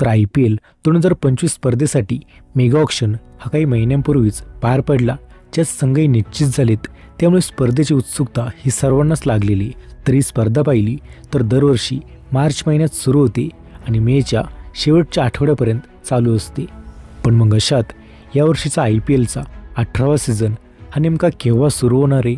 तर I P L दोन हजार पंचवीस स्पर्धेसाठी मेगा ऑक्शन हा काही महिन्यांपूर्वीच पार पडला. ज्यात संघही निश्चित झालेत. त्यामुळे स्पर्धेची उत्सुकता ही सर्वांनाच लागलेली. तरी स्पर्धा पाहिली तर दरवर्षी मार्च महिन्यात सुरू होते आणि मेच्या शेवटच्या आठवड्यापर्यंत चालू असते. पण मग अशात यावर्षीचा आय पी एलचा अठरावा सीझन हा नेमका केव्हा सुरू होणार आहे?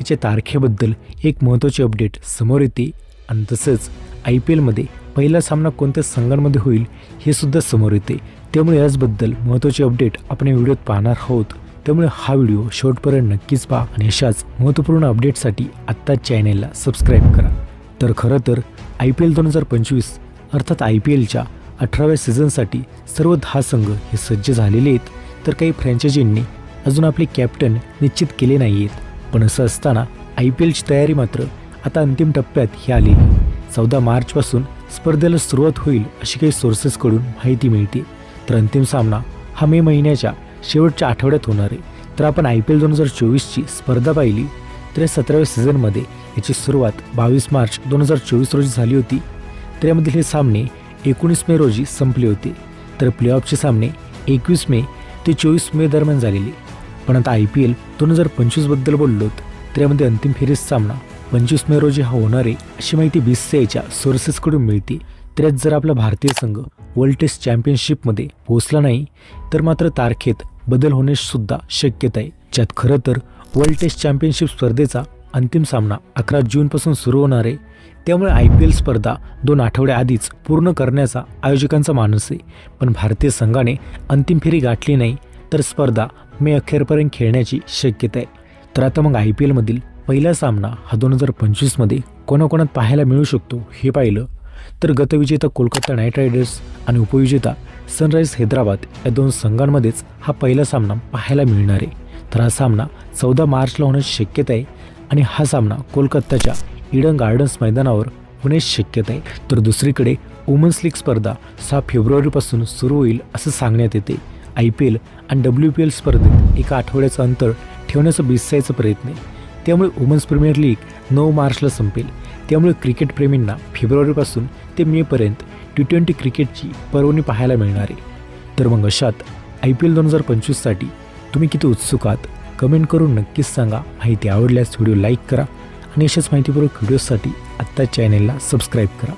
याच्या तारखेबद्दल एक महत्त्वाची अपडेट समोर येते. आणि तसंच आय पी एलमध्ये पहिला सामना कोणत्या संघांमध्ये होईल हे सुद्धा समोर येते. त्यामुळे याचबद्दल महत्त्वाचे अपडेट आपण व्हिडिओत पाहणार आहोत. त्यामुळे हा व्हिडिओ शेवटपर्यंत नक्कीच पहा आणि अशाच महत्त्वपूर्ण अपडेटसाठी आत्ताच चॅनेलला सबस्क्राईब करा. तर खरं तर आय पी एल दोन हजार पंचवीस अर्थात आय पी एलच्या अठराव्या सीझनसाठी सर्व दहा संघ हे सज्ज झालेले आहेत. तर काही फ्रँचायझींनी अजून आपले कॅप्टन निश्चित केले नाही आहेत पण असं असताना आय पी एलची तयारी मात्र आता अंतिम टप्प्यात ही आलेली चौदा मार्चपासून स्पर्धेला सुरुवात होईल अशी काही सोर्सेसकडून माहिती मिळते. तर अंतिम सामना हा मे महिन्याच्या शेवटच्या आठवड्यात होणार आहे. तर आपण आय पी एल दोन हजार चोवीसची स्पर्धा पाहिली. तर या सतराव्या सीझनमध्ये याची सुरुवात बावीस मार्च दोन हजार चोवीस रोजी झाली होती. तर यामधील हे सामने एकोणीस मे रोजी संपले होते. तर प्लेऑफचे सामने एकवीस मे ते चोवीस मे दरम्यान झालेले. पण आता आय पी एल दोन हजार पंचवीसबद्दल बोललो तर यामध्ये अंतिम फेरीस सामना पंचवीस मे रोजी हा होणार आहे अशी माहिती बी सी आयच्या सोर्सेसकडून मिळते. त्यात जर आपला भारतीय संघ वर्ल्ड टेस्ट चॅम्पियनशिपमध्ये पोहोचला नाही तर मात्र तारखेत बदल होण्यासुद्धा शक्यता आहे. ज्यात खरं तर वर्ल्ड टेस्ट चॅम्पियनशिप स्पर्धेचा अंतिम सामना अकरा जूनपासून सुरू होणार आहे. त्यामुळे आय पी एल स्पर्धा दोन आठवड्याआधीच पूर्ण करण्याचा आयोजकांचा मानस आहे. पण भारतीय संघाने अंतिम फेरी गाठली नाही तर स्पर्धा मे अखेरपर्यंत खेळण्याची शक्यता आहे. तर आता मग आय पी एलमधील पहिला सामना हा दोन हजार पंचवीसमध्ये कोणाकोणात पाहायला मिळू शकतो हे पाहिलं तर गतविजेता कोलकाता नाईट रायडर्स आणि उपविजेता सनराईज हैदराबाद या दोन संघांमध्येच हा पहिला सामना पाहायला मिळणार आहे. तर हा सामना चौदा मार्चला होण्याची शक्यता आहे आणि हा सामना कोलकाताच्या इडन गार्डन्स मैदानावर होण्याची शक्यता आहे. तर दुसरीकडे वुमन्स लीग स्पर्धा सहा फेब्रुवारीपासून सुरू होईल असं सांगण्यात येते. आय पी एल आणि डब्ल्यू पी एल स्पर्धेत एका आठवड्याचं अंतर ठेवण्याचा बिसायचा प्रयत्न आहे. त्यामुळे वुमन्स प्रीमियर लीग नऊ मार्चला संपेल. त्यामुळे क्रिकेटप्रेमींना फेब्रुवारीपासून ते मेपर्यंत टी ट्वेंटी क्रिकेटची पर्वणी पाहायला मिळणार आहे. तर मग अशात आय पी एल दोन हजार पंचवीससाठी तुम्ही किती उत्सुक आहात कमेंट करून नक्कीच सांगा. माहिती आवडल्यास व्हिडिओ लाईक करा आणि अशाच माहितीपूर्वक व्हिडिओसाठी आत्ता चॅनेलला सबस्क्राईब करा.